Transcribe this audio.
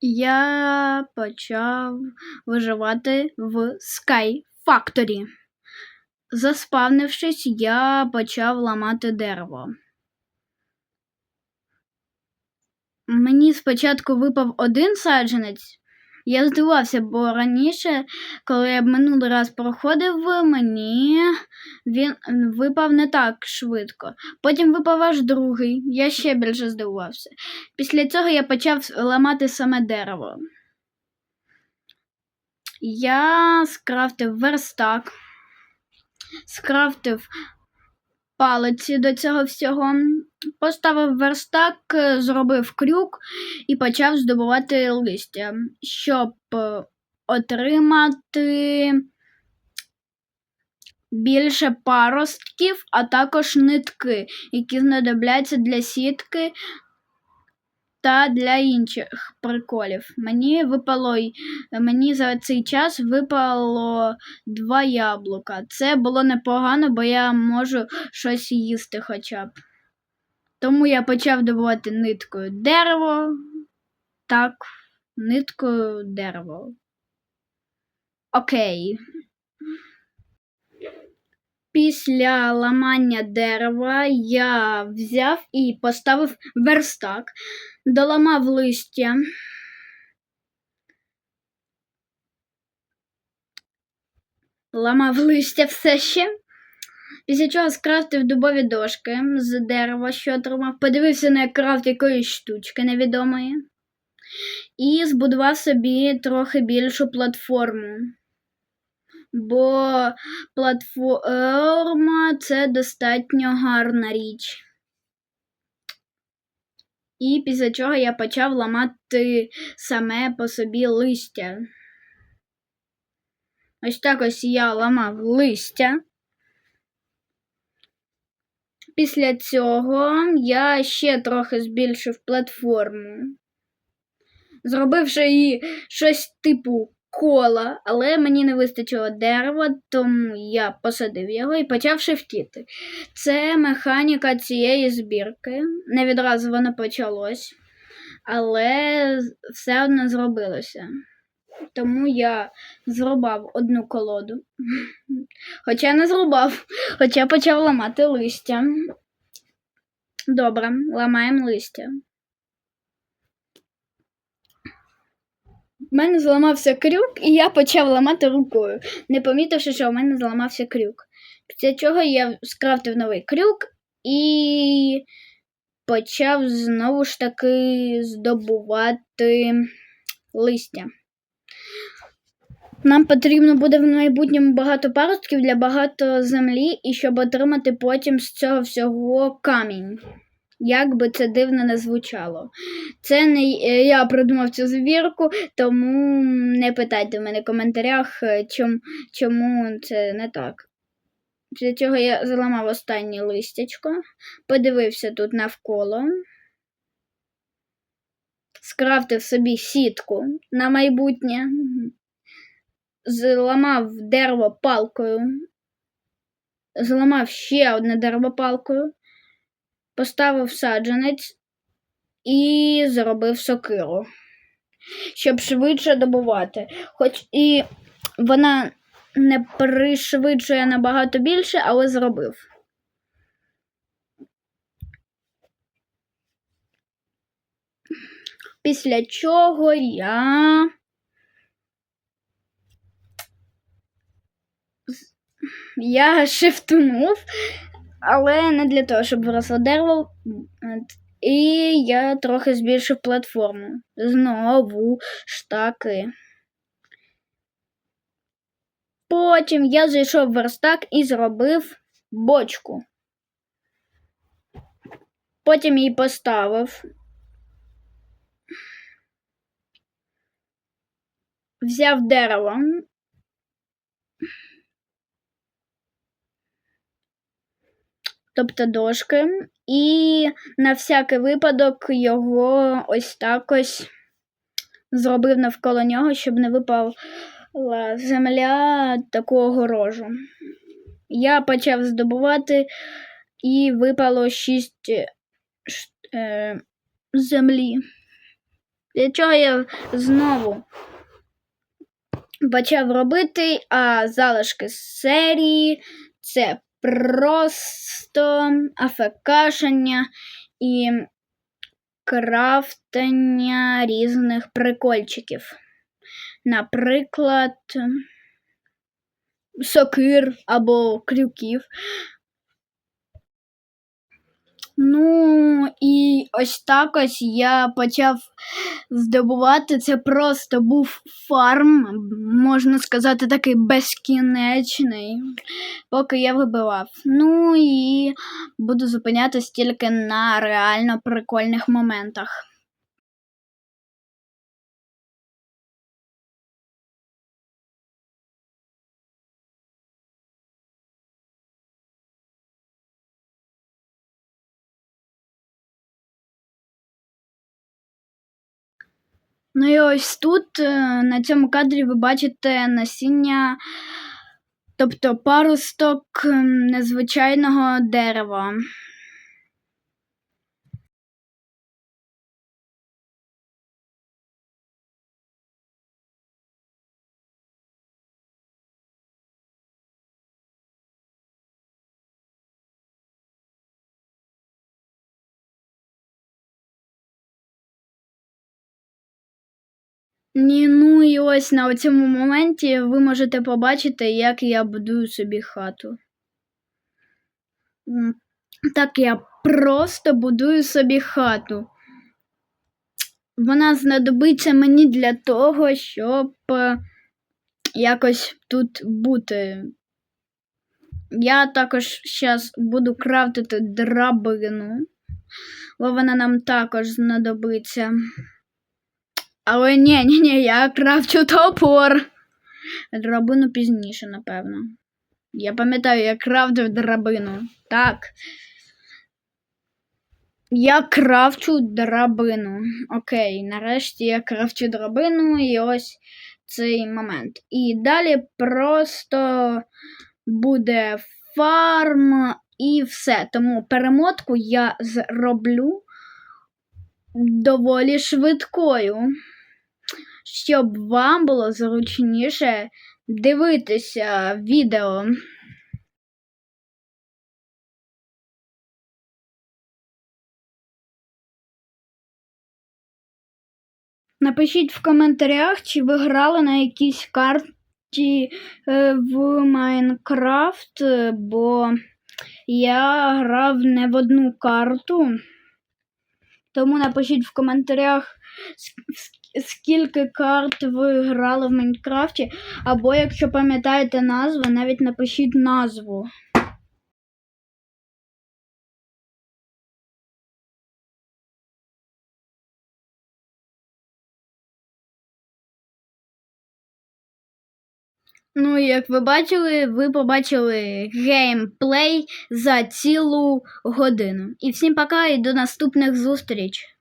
Я почав виживати в Sky Factory. Заспавнившись, я почав ламати дерево. Мені спочатку випав один саджанець. Я здивувався, бо раніше, коли я минулий раз проходив, мені він випав не так швидко. Потім випав аж другий. Я ще більше здивувався. Після цього я почав ламати саме дерево. Я скрафтив верстак, скрафтив палиці до цього всього, поставив верстак, е, зробив крюк і почав здобувати листя, щоб е, отримати більше паростків, а також нитки, які знадобляться для сітки та для інших приколів. Мені випало мені за цей час випало два яблука. Це було непогано, бо я можу щось їсти хоча б. Тому я почав добувати ниткою дерево. Так, ниткою дерево. Окей. Після ламання дерева я взяв і поставив верстак, доламав листя. Ламав листя все ще. Після чого скрафтив дубові дошки з дерева, що отримав, подивився на крафт якоїсь штучки невідомої. І збудував собі трохи більшу платформу. Бо платформа це достатньо гарна річ. І після чого я почав ламати саме по собі листя. Ось так ось я ламав листя. Після цього я ще трохи збільшив платформу, зробивши її щось типу кола, але мені не вистачило дерева, тому я посадив його і почав шифтіти. Це механіка цієї збірки. Не відразу воно почалось, але все одно зробилося. Тому я зрубав одну колоду. Хоча не зрубав, хоча почав ламати листя. Добре, ламаємо листя. У мене зламався крюк, і я почав ламати рукою, не помітивши, що в мене зламався крюк. Після чого я скрафтив новий крюк і почав знову ж таки здобувати листя. Нам потрібно буде в майбутньому багато паростків для багато землі, і щоб отримати потім з цього всього камінь. Як би це дивно не звучало. Це не е, я придумав цю звірку, тому не питайте в мене в коментарях, е, чом, чому це не так. Після цього я заламав останнє листячко, подивився тут навколо, скрафтив собі сітку на майбутнє зламав дерево палкою, зламав ще одне дерево палкою, поставив саджанець і зробив сокиру, щоб швидше добувати. Хоч і вона не пришвидшує набагато більше, але зробив. Після чого я я шифтунув, але не для того, щоб виросло дерево. І я трохи збільшив платформу. Знову ж таки. Потім я зайшов в верстак і зробив бочку. Потім її поставив. Взяв дерево, тобто дошки, і на всякий випадок його ось так ось зробив навколо нього, щоб не випала земля такого огорожу. Я почав здобувати і випало шість е, землі. Для чого я знову почав робити, а залишки з серії це просто афекашення і крафтення різних прикольчиків. Наприклад, сокир або крюків. Ну, і ось так ось я почав здобувати. Це просто був фарм, можна сказати, такий безкінечний, поки я вибивав. Ну і буду зупинятись тільки на реально прикольних моментах. Ну і ось тут е, на цьому кадрі ви бачите насіння, тобто паросток ем, незвичайного дерева. Ні, ну і ось на цьому моменті ви можете побачити, як я будую собі хату. Так я просто будую собі хату. Вона знадобиться мені для того, щоб е, якось тут бути. Я також зараз буду крафтити драбину, бо вона нам також знадобиться. Але ні, ні, ні, я крафчу топор. Драбину пізніше, напевно. Я пам'ятаю, я крафтив драбину. Так. Я крафчу драбину. Окей, нарешті я крафчу драбину і ось цей момент. І далі просто буде фарм і все. Тому перемотку я зроблю доволі швидкою, щоб вам було зручніше дивитися відео. Напишіть в коментарях, чи ви грали на якійсь карті е, в Майнкрафт, бо я грав не в одну карту. Тому напишіть в коментарях, скільки карт ви грали в Майнкрафті, або якщо пам'ятаєте назву, навіть напишіть назву. Ну, як ви бачили, ви побачили геймплей за цілу годину. І всім пока і до наступних зустріч!